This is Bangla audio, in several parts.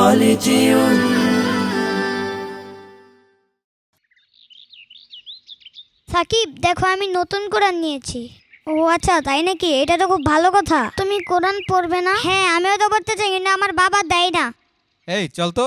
خالدين সাকিব দেখো আমি নতুন কোরআন নিয়েছি ও আচ্ছা তাই নাকি এটা তো খুব ভালো কথা তুমি কোরআন পড়বে না হ্যাঁ আমিও তো পড়তে চাই কিন্তু আমার বাবা দেয় না এই চল তো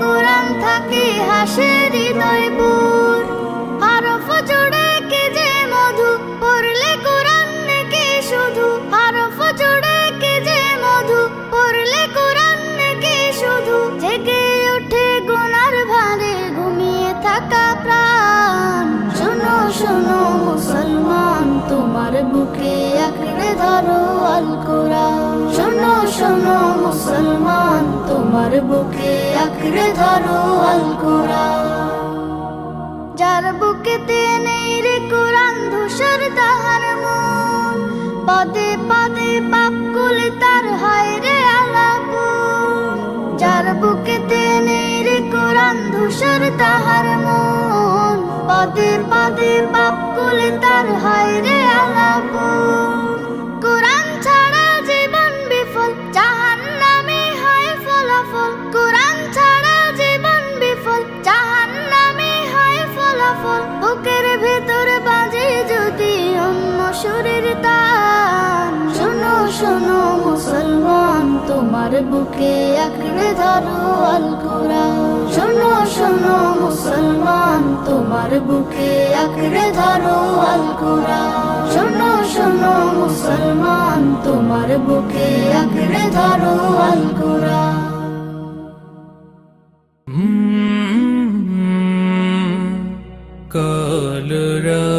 কোরআন থাকে হাসে জোড়ে কে যে মধু, পড়লে কোরআন শুধু। জোড়ে কে যে মধু, পড়লে কোরআন কে শুধু। জেগে ওঠে ভারে ঘুমিয়ে থাকা প্রাণ। শোনো শোনো মুসলমান, তোমার বুকে আঁকড়ে ধরো আল কোরআন শোনো শোনো মুসলমান, তোমার বুকে আঁকড়ে ধরো যার বুকেতে নেই রে কোরআন, ধূসর তাহার মন। পদে পদে পাপ কুলে তার হয় রে আলাপুন যার বুকেতে নেই রে কোরআন, ধূসর তাহার মন। পদে পদে পাপ কুলে তার হয় রে সুরের তান শোনো শোনো মুসলমান তোমার বুকে আঁকড়ে ধরো আল কোরআন শোনো শোনো মুসলমান তোমার বুকে আঁকড়ে ধরো আল কোরআন শোনো শোনো মুসলমান তোমার বুকে আঁকড়ে ধরো আল কোরআন কালরা